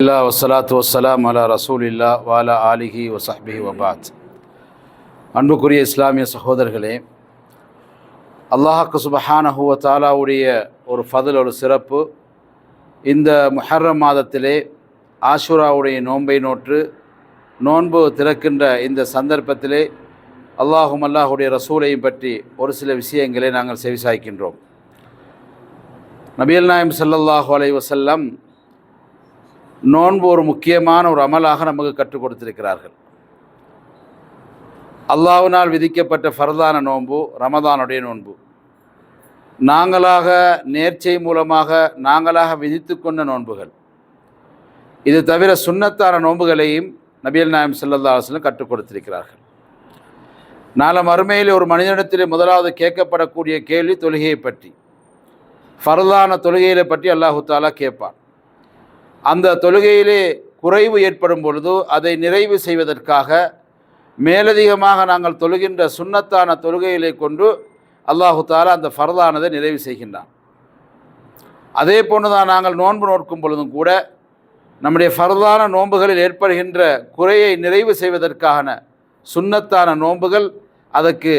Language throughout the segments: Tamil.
இல்லா வசலாத்து வசலாம் அலா ரசூல் இல்லா வாலா ஆலிஹி வசஹ்பி வபாத் அன்புக்குரிய இஸ்லாமிய சகோதரர்களே அல்லாஹாக்கு சுபஹானஹு வ தாலாவுடைய ஒரு ஃபதில் ஒரு சிறப்பு. இந்த முஹர்ரம் மாதத்திலே ஆஷுராவுடைய நோன்பை நோற்று நோன்பு திறக்கின்ற இந்த சந்தர்ப்பத்திலே அல்லாஹும் அல்லாஹுடைய ரசூலையும் பற்றி ஒரு சில விஷயங்களை நாங்கள் செவிசாய்க்கின்றோம். நபியல் நாயம் ஸல்லல்லாஹு அலை வசல்லம் நோன்பு ஒரு முக்கியமான ஒரு அமலாக நமக்கு கற்றுக் கொடுத்திருக்கிறார்கள். அல்லாவினால் விதிக்கப்பட்ட ஃபர்தான நோன்பு ரமதானுடைய நோன்பு. நாங்களாக நேர்ச்சை மூலமாக நாங்களாக விதித்து கொண்ட நோன்புகள். இது தவிர சுண்ணத்தான நோன்புகளையும் நபியல் நாயம் ஸல்லல்லாஹு அலைஹி கற்றுக் கொடுத்திருக்கிறார்கள். நாளை மறுமையில் ஒரு மனிதனிடத்தில் முதலாவது கேட்கப்படக்கூடிய கேள்வி தொழுகையை பற்றி. ஃபர்தான தொழுகைகளை பற்றி அல்லாஹு தாலா கேட்பான். அந்த தொழுகையிலே குறைவு ஏற்படும் பொழுது அதை நிறைவு செய்வதற்காக மேலதிகமாக நாங்கள் தொழுகின்ற சுண்ணத்தான தொழுகைகளை கொண்டு அல்லாஹு தாலா அந்த ஃபர்தானதை நிறைவு செய்கின்றான். அதே போன்றுதான் நாங்கள் நோன்பு நோக்கும் பொழுதும் கூட நம்முடைய ஃபர்தான நோன்புகளில் ஏற்படுகின்ற குறையை நிறைவு செய்வதற்கான சுண்ணத்தான நோன்புகள் அதற்கு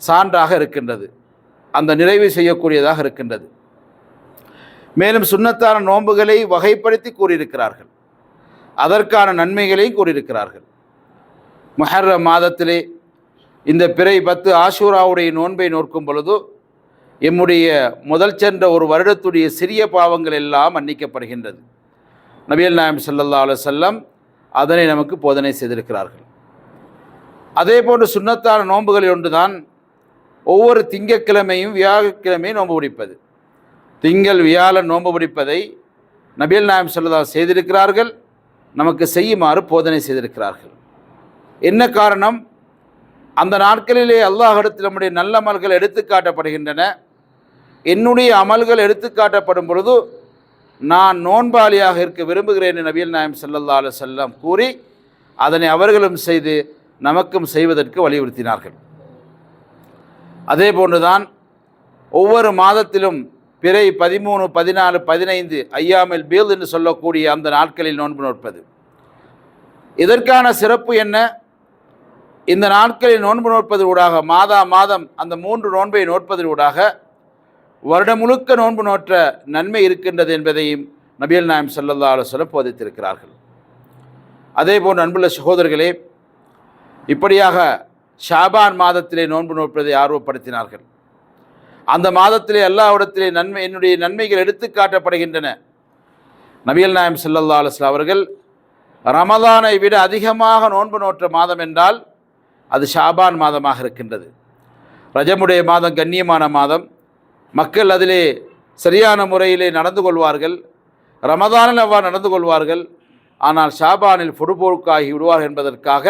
சான்றாக இருக்கின்றது. அந்த நிறைவு செய்யக்கூடியதாக இருக்கின்றது. மேலும் சுண்ணத்தான நோன்புகளை வகைப்படுத்தி கூறியிருக்கிறார்கள். அதற்கான நன்மைகளையும் கூறியிருக்கிறார்கள். மொஹர்ர மாதத்திலே இந்த பிறை பத்து ஆஷூராவுடைய நோன்பை நோக்கும் பொழுது எம்முடைய முதல் சென்ற ஒரு வருடத்துடைய சிறிய பாவங்கள் எல்லாம் மன்னிக்கப்படுகின்றது. நபியல் நாயம் சல்லா அலைஹி அதனை நமக்கு போதனை செய்திருக்கிறார்கள். அதே போன்று சுண்ணத்தான நோன்புகளில் ஒன்றுதான் ஒவ்வொரு திங்கக்கிழமையும் வியாழக்கிழமையும் நோன்பு பிடிப்பது திங்கள் வியாழன் நோன்பு பிடிப்பதை நபியல் நாயம் சொல்லதா செய்திருக்கிறார்கள். நமக்கு செய்யுமாறு போதனை செய்திருக்கிறார்கள். என்ன காரணம்? அந்த நாட்களிலே அல்லாஹிடத்தில் நம்முடைய நல்ல அமல்கள் எடுத்து காட்டப்படுகின்றன. என்னுடைய அமல்கள் எடுத்து காட்டப்படும் பொழுது நான் நோன்பாளியாக இருக்க விரும்புகிறேன் நபியல் நாயம் சல்லல்லா அலைஹி கூறி அதனை அவர்களும் செய்து நமக்கும் செய்வதற்கு வலியுறுத்தினார்கள். அதே போன்றுதான் ஒவ்வொரு மாதத்திலும் பிறை பதிமூணு பதினாலு பதினைந்து ஐயாமில் பீல் என்று சொல்லக்கூடிய அந்த நாட்களில் நோன்பு நோற்பது. இதற்கான சிறப்பு என்ன? இந்த நாட்களில் நோன்பு நோற்பதூடாக மாதா மாதம் அந்த மூன்று நோன்பை நோற்பதூடாக வருடம் முழுக்க நோன்பு நோற்ற நன்மை இருக்கின்றது என்பதையும் நபியல் நாயம் சல்லல்லா அலுவலம் போதித்திருக்கிறார்கள். அதே போன்று அன்புள்ள சகோதரர்களே இப்படியாக ஷாபான் மாதத்திலே நோன்பு நோற்பதை ஆர்வப்படுத்தினார்கள். அந்த மாதத்திலே எல்லாவிடத்திலே நன்மை என்னுடைய நன்மைகள் எடுத்து காட்டப்படுகின்றன. நபியல் நாயம் சல்லல்லா அலுவலா அவர்கள் ரமதானை விட அதிகமாக நோன்பு நோற்ற மாதம் என்றால் அது ஷாபான் மாதமாக இருக்கின்றது. ரஜமுடைய மாதம் கண்ணியமான மாதம். மக்கள் அதிலே சரியான முறையிலே நடந்து கொள்வார்கள். ரமதானில் அவ்வாறு நடந்து கொள்வார்கள். ஆனால் ஷாபானில் பொடுபோக்காகி விடுவார்கள் என்பதற்காக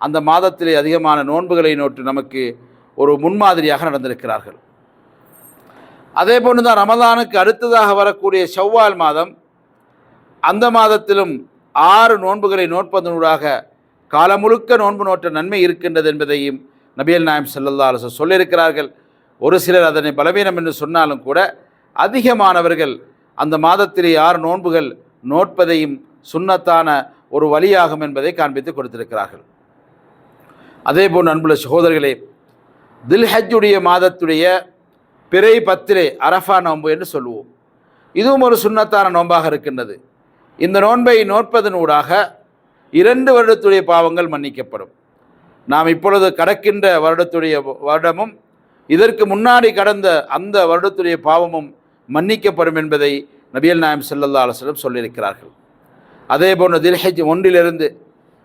அந்த மாதத்திலே அதிகமான நோன்புகளை நோட்டு நமக்கு ஒரு முன்மாதிரியாக நடந்திருக்கிறார்கள். அதே போன்று தான் ரமதானுக்கு அடுத்ததாக வரக்கூடிய செவ்வால் மாதம். அந்த மாதத்திலும் ஆறு நோன்புகளை நோட்பதனூடாக காலம் முழுக்க நோன்பு நோற்ற நன்மை இருக்கின்றது என்பதையும் நபியல் நாயம் செல்லல்லா அரசு சொல்லியிருக்கிறார்கள். ஒரு சிலர் அதனை பலவீனம் என்று சொன்னாலும் கூட அதிகமானவர்கள் அந்த மாதத்திலே ஆறு நோன்புகள் நோட்பதையும் சுண்ணத்தான ஒரு வழியாகும் என்பதை காண்பித்து கொடுத்திருக்கிறார்கள். அதே போன்று அன்புள்ள சகோதரர்களே தில்ஹஜ்ஜுடைய மாதத்துடைய பிறை பத்திலே அரஃபா நோன்பு என்று சொல்லுவோம். இதுவும் ஒரு சுண்ணத்தான நோன்பாக இருக்கின்றது. இந்த நோன்பை நோற்பதனூடாக இரண்டு வருடத்துடைய பாவங்கள் மன்னிக்கப்படும். நாம் இப்பொழுது கடக்கின்ற வருடத்துடைய வருடமும் இதற்கு முன்னாடி கடந்த அந்த வருடத்துடைய பாவமும் மன்னிக்கப்படும் என்பதை நபியல் நாயம் செல்லல்லா அலுவலம் சொல்லியிருக்கிறார்கள். அதே போன்று தில்ஹஜ் ஒன்றிலிருந்து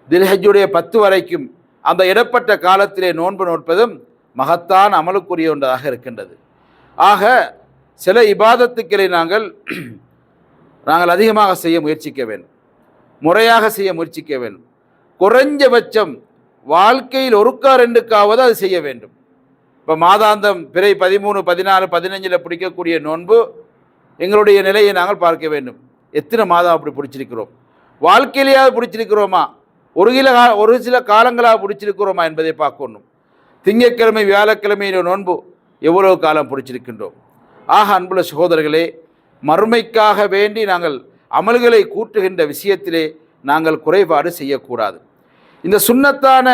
தில்ஹஜ்ஜுடைய பத்து வரைக்கும் அந்த இடப்பட்ட காலத்திலே நோன்பு நோட்பதும் மகத்தான் அமலுக்குரிய ஒன்றாக இருக்கின்றது. ஆக சில இபாதத்துக்களை நாங்கள் நாங்கள் அதிகமாக செய்ய முயற்சிக்க வேண்டும். முறையாக செய்ய முயற்சிக்க வேண்டும். குறைஞ்சபட்சம் வாழ்க்கையில் ஒருக்கா ரெண்டுக்காவது அது செய்ய வேண்டும். இப்போ மாதாந்தம் பிறை பதிமூணு பதினாறு பதினஞ்சில் பிடிக்கக்கூடிய நோன்பு எங்களுடைய நிலையை நாங்கள் பார்க்க வேண்டும். எத்தனை மாதம் அப்படி பிடிச்சிருக்கிறோம்? வாழ்க்கையிலேயாவது பிடிச்சிருக்கிறோமா? ஒரு சில ஒரு சில காலங்களாக பிடிச்சிருக்கிறோமா என்பதை பார்க்கணும். திங்கட்கிழமை வியாழக்கிழமையில நோன்பு எவ்வளவு காலம் பிடிச்சிருக்கின்றோம்? ஆக அன்புள்ள சகோதரர்களே மறுமைக்காக வேண்டி நாங்கள் அமல்களை கூட்டுகின்ற விஷயத்திலே நாங்கள் குறைபாடு செய்யக்கூடாது. இந்த சுண்ணத்தான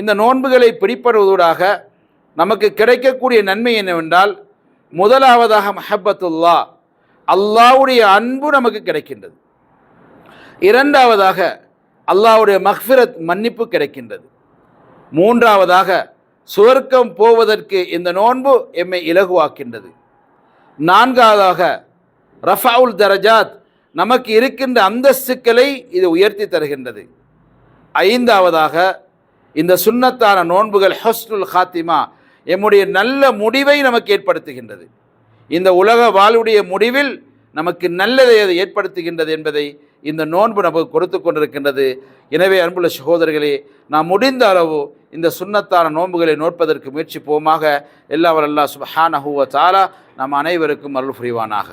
இந்த நோன்புகளை பிடிப்படுவதூடாக நமக்கு கிடைக்கக்கூடிய நன்மை என்னவென்றால் முதலாவதாக மஹபத்துல்லா அல்லாவுடைய அன்பு நமக்கு கிடைக்கின்றது. இரண்டாவதாக அல்லாவுடைய மஹ்ஃபிரத் மன்னிப்பு கிடைக்கின்றது. மூன்றாவதாக சுவர்க்கம் போவதற்கு இந்த நோன்பு எம்மை இலகுவாக்கின்றது. நான்காவதாக ரஃபாவுல் தரஜாத் நமக்கு இருக்கின்ற அந்தஸ்துக்களை இது உயர்த்தி தருகின்றது. ஐந்தாவதாக இந்த சுன்னத்தான நோன்புகள் ஹஸ்னுல் ஹாத்திமா எம்முடைய நல்ல முடிவை நமக்கு ஏற்படுத்துகின்றது. இந்த உலக வாழ்வுடைய முடிவில் நமக்கு நல்லதை அது ஏற்படுத்துகின்றது என்பதை இந்த நோன்பு நமக்கு கொடுத்து கொண்டிருக்கின்றது. எனவே அன்புள்ள சகோதரர்களே நாம் முடிந்த அளவு இந்த சுண்ணத்தான நோன்புகளை நோட்பதற்கு முயற்சிப்போமாக. எல்லா வல்லா சுபஹானஹுவ தாலா நம் அனைவருக்கும் அருள் புரிவானாக.